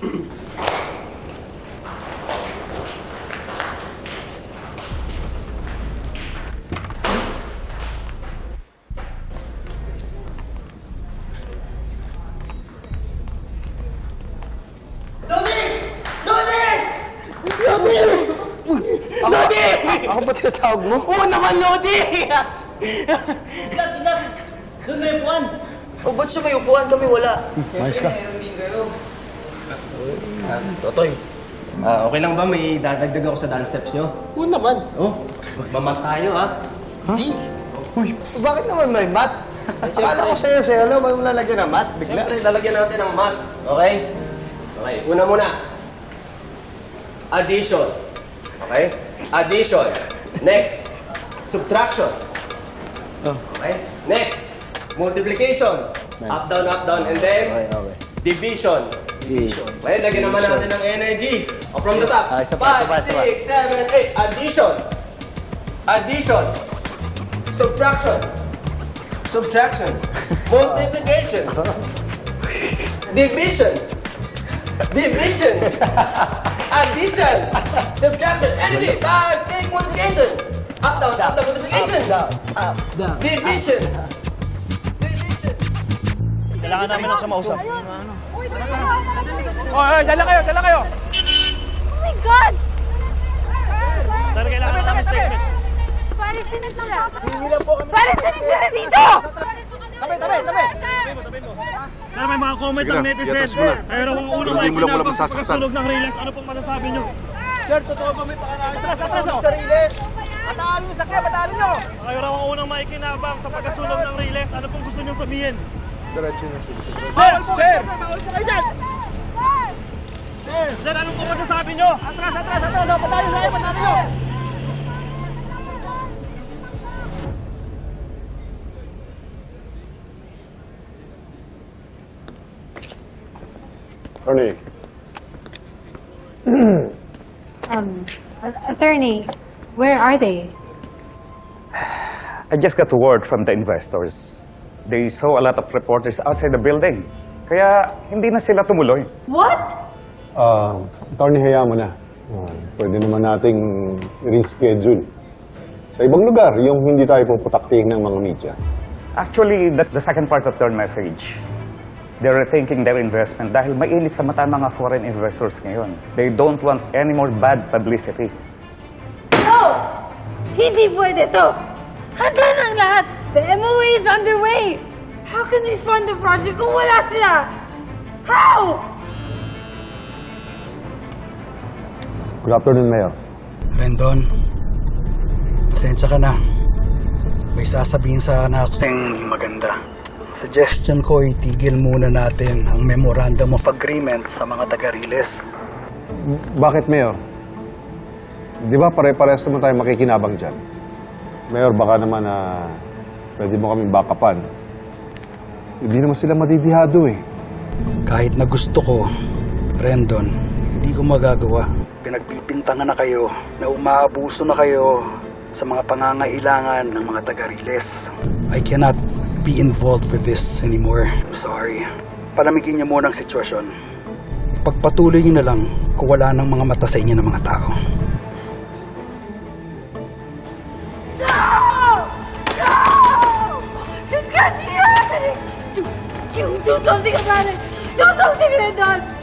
Lodi! Ako ba tinatawag mo? Oo naman, Lodi! Bigat, bigat! Doon may upuan! O, ba't siya may upuan kami wala? Ayos ka. Totoy. Ah, okay lang ba may dadagdag ako sa dance steps nyo? Oo naman. Oh, magmamat tayo ha. Di. Uy, bakit naman may mat? Akala ko sa'yo, sa'yo, ano, may lalagyan ng mat? Bigla. Siyempre, lalagyan natin ng mat. Okay? Okay, una muna. Addition. Okay? Addition. Next. Subtraction. Oh. Okay? Next. Multiplication. Up, down, up, down. And then, Okay, okay. division. Di. Okay, lagyan naman natin ng energy. O, from the top. Ah, isa pa, isa pa, 5, isa pa. 6, 7, 8. Addition. Addition. Subtraction. Subtraction. Multiplication. Division. Division. Addition. Subtraction. Energy. 5, 6, multiplication. Up, down, up, down, multiplication. Up, down. Division. Division. Kailangan namin ng sumausap. Oh, oh, dala kayo, dala kayo. Oh my God! Sir, kailangan namin statement. Parisin na sila! Parisin na sila dito! Tabi, tabi, tabi. Sir, may mga comment Sige ng na, netizen. iatas mo na. Pero kung unang Pero hindi mo lang wala sa masasaktan. pagkasunog ng relays, ano pong masasabi nyo? Sir, totoo ba may pakaraan? Atras, atras, oh. Sarili. Patalo nyo sakya, patalo nyo. Kayo raw ang unang makikinabang sa pagkasunog ng relays, ano pong gusto nyo sabihin? Sir, sir. Bawal ka kayo dyan. Sir, ano pong masasabi nyo? Atras, atras, atras. oh. Patalo tayo, patalo nyo. Tony, Um, attorney, where are they? I just got word from the investors. They saw a lot of reporters outside the building. Kaya hindi na sila tumuloy. What? ah, attorney, hayaan mo na. Ah, pwede naman nating reschedule. Sa ibang lugar, yung hindi tayo puputakting ng mga media. Actually, that's the second part of their message. They're rethinking their investment dahil mainit sa mata mga foreign investors ngayon. They don't want any more bad publicity. No! Hindi pwede to! Handa na ang lahat! The MOA is underway! How can we fund the project kung wala sila? How? Good afternoon, Mayor. Rendon, pasensya ka na. May sasabihin sa anak ko hindi maganda. Suggestion ko, itigil muna natin ang Memorandum of Agreement sa mga taga-Riles. Bakit, Mayor? Di ba pare-parehas naman tayo makikinabang dyan? Mayor, baka naman na pwede mo kaming bakapan. Hindi naman sila madidihado eh. Kahit na gusto ko, Rendon, hindi ko magagawa. Pinagbibintangan na kayo na umaabuso na kayo sa mga pangangailangan ng mga taga-Riles. I cannot be involved with this anymore. I'm sorry. Palamigin niyo muna ang sitwasyon. Pagpatuloy niyo na lang kung wala ng mga mata sa inyo ng mga tao. Do, something about it! Do something, Rendon!